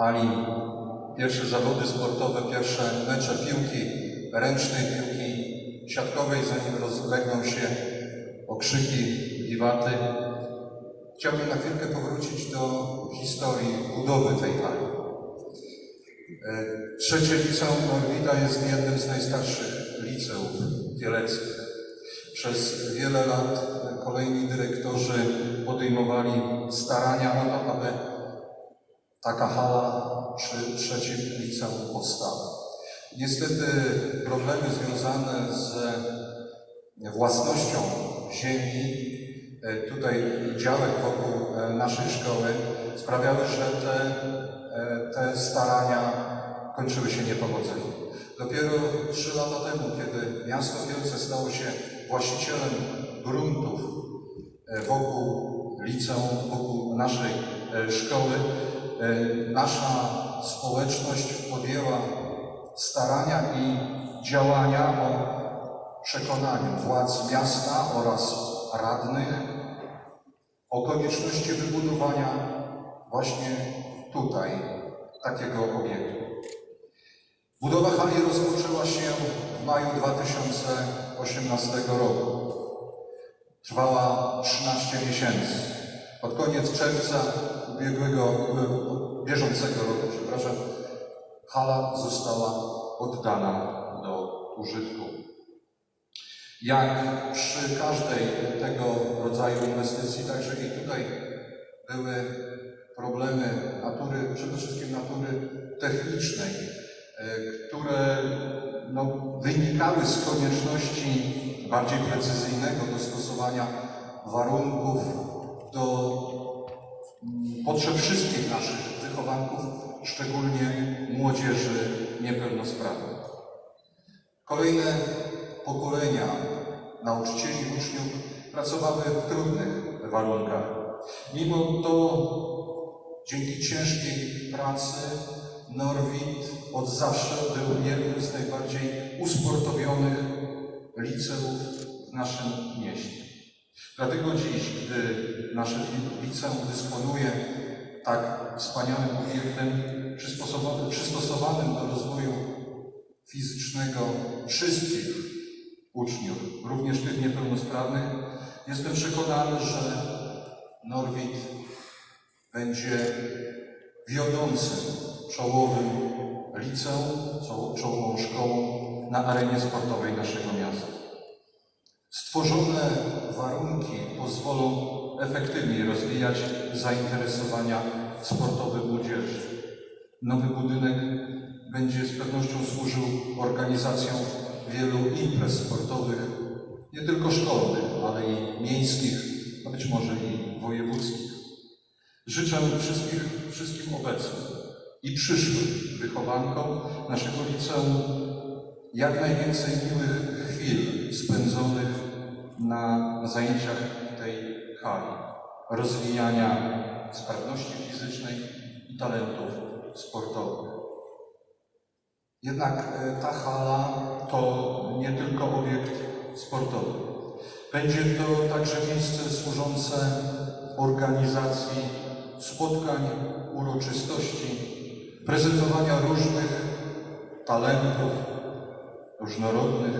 hali pierwsze zawody sportowe, pierwsze mecze piłki ręcznej, piłki siatkowej, zanim rozlegną się okrzyki, wiwaty, chciałbym na chwilkę powrócić do historii budowy tej hali. E, Trzecie liceum Norwida jest jednym z najstarszych liceów wieleckich. Przez wiele lat kolejni dyrektorzy podejmowali starania o to, aby taka hala przy trzecim liceum powstała. Niestety problemy związane z własnością ziemi, e, tutaj działek wokół e, naszej szkoły sprawiały, że te, e, te starania kończyły się niepowodzeniem. Dopiero trzy lata temu, kiedy miasto Kielce stało się właścicielem gruntów wokół liceum, wokół naszej szkoły, nasza społeczność podjęła starania i działania o przekonaniu władz miasta oraz radnych o konieczności wybudowania właśnie tutaj takiego obiektu. Budowa hali rozpoczęła się w maju 2018 roku. Trwała 13 miesięcy. Pod koniec czerwca ubiegłego, e, bieżącego roku, przepraszam, hala została oddana do użytku. Jak przy każdej tego rodzaju inwestycji, także i tutaj były problemy natury, przede wszystkim natury technicznej, e, które no, wynikały z konieczności bardziej precyzyjnego dostosowania warunków do potrzeb wszystkich naszych wychowanków, szczególnie młodzieży niepełnosprawnej. Kolejne pokolenia nauczycieli uczniów pracowały w trudnych warunkach. Mimo to dzięki ciężkiej pracy Norwid od zawsze był jednym z najbardziej usportowionych liceów w naszym mieście. Dlatego dziś, gdy nasze liceum dysponuje tak wspaniałym obiektem przystosowanym, przystosowanym do rozwoju fizycznego wszystkich uczniów, również tych niepełnosprawnych, jestem przekonany, że Norwid będzie wiodącym, czołowym liceum, czoł- czołową szkołą na arenie sportowej naszego miasta. Stworzone warunki pozwolą efektywniej rozwijać zainteresowania sportowe młodzieży. Nowy budynek będzie z pewnością służył organizacjom wielu imprez sportowych, nie tylko szkolnych, ale i miejskich, a być może i wojewódzkich. Życzę wszystkich, wszystkim obecnym i przyszłym wychowankom naszego liceum jak najwięcej miłych chwil spędzonych na zajęciach hali, rozwijania sprawności fizycznej i talentów sportowych. Jednak e, ta hala to nie tylko obiekt sportowy. Będzie to także miejsce służące organizacji spotkań, uroczystości, prezentowania różnych talentów, różnorodnych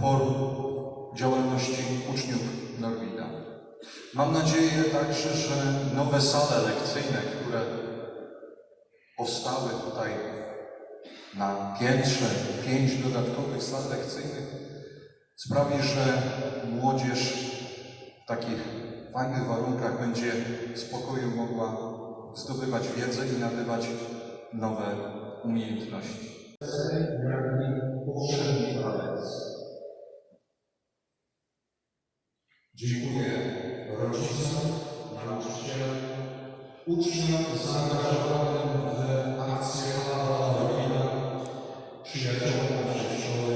form Mam nadzieję także, że nowe sale lekcyjne, które powstały tutaj na piętrze, pięć dodatkowych sal lekcyjnych, sprawi, że młodzież w takich fajnych warunkach będzie w spokoju mogła zdobywać wiedzę i nabywać nowe umiejętności rodzica, nauczyciele, ucznia zaangażowany w akcje kolaboracyjne, przyjaciół na przedszkole,